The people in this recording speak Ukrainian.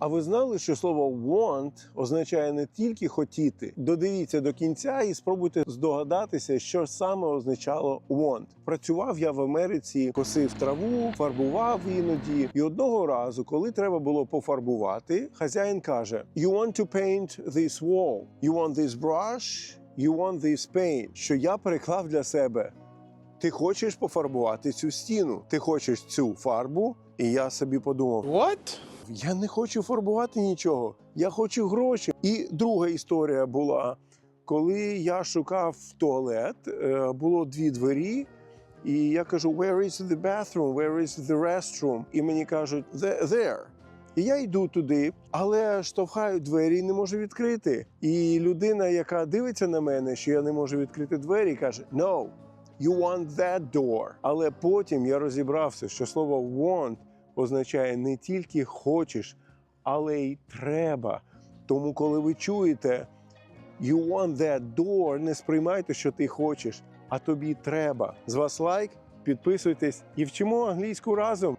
А ви знали, що слово want означає не тільки хотіти? Додивіться до кінця і спробуйте здогадатися, що саме означало want. Працював я в Америці, косив траву, фарбував іноді. І одного разу, коли треба було пофарбувати, хазяїн каже: You want to paint this wall, you want this brush, you want this paint. Що я переклав для себе. Ти хочеш пофарбувати цю стіну, ти хочеш цю фарбу, і я собі подумав: What? Я не хочу фарбувати нічого, я хочу гроші. І друга історія була, коли я шукав туалет, е, було дві двері. І я кажу, where is the bathroom, where is the restroom? І мені кажуть, «The- there. І я йду туди, але штовхаю двері і не можу відкрити. І людина, яка дивиться на мене, що я не можу відкрити двері, каже: No, you want that door. Але потім я розібрався, що слово want означає не тільки хочеш, але й треба. Тому, коли ви чуєте you want that door, не сприймайте, що ти хочеш, а тобі треба. З вас лайк, підписуйтесь і вчимо англійську разом.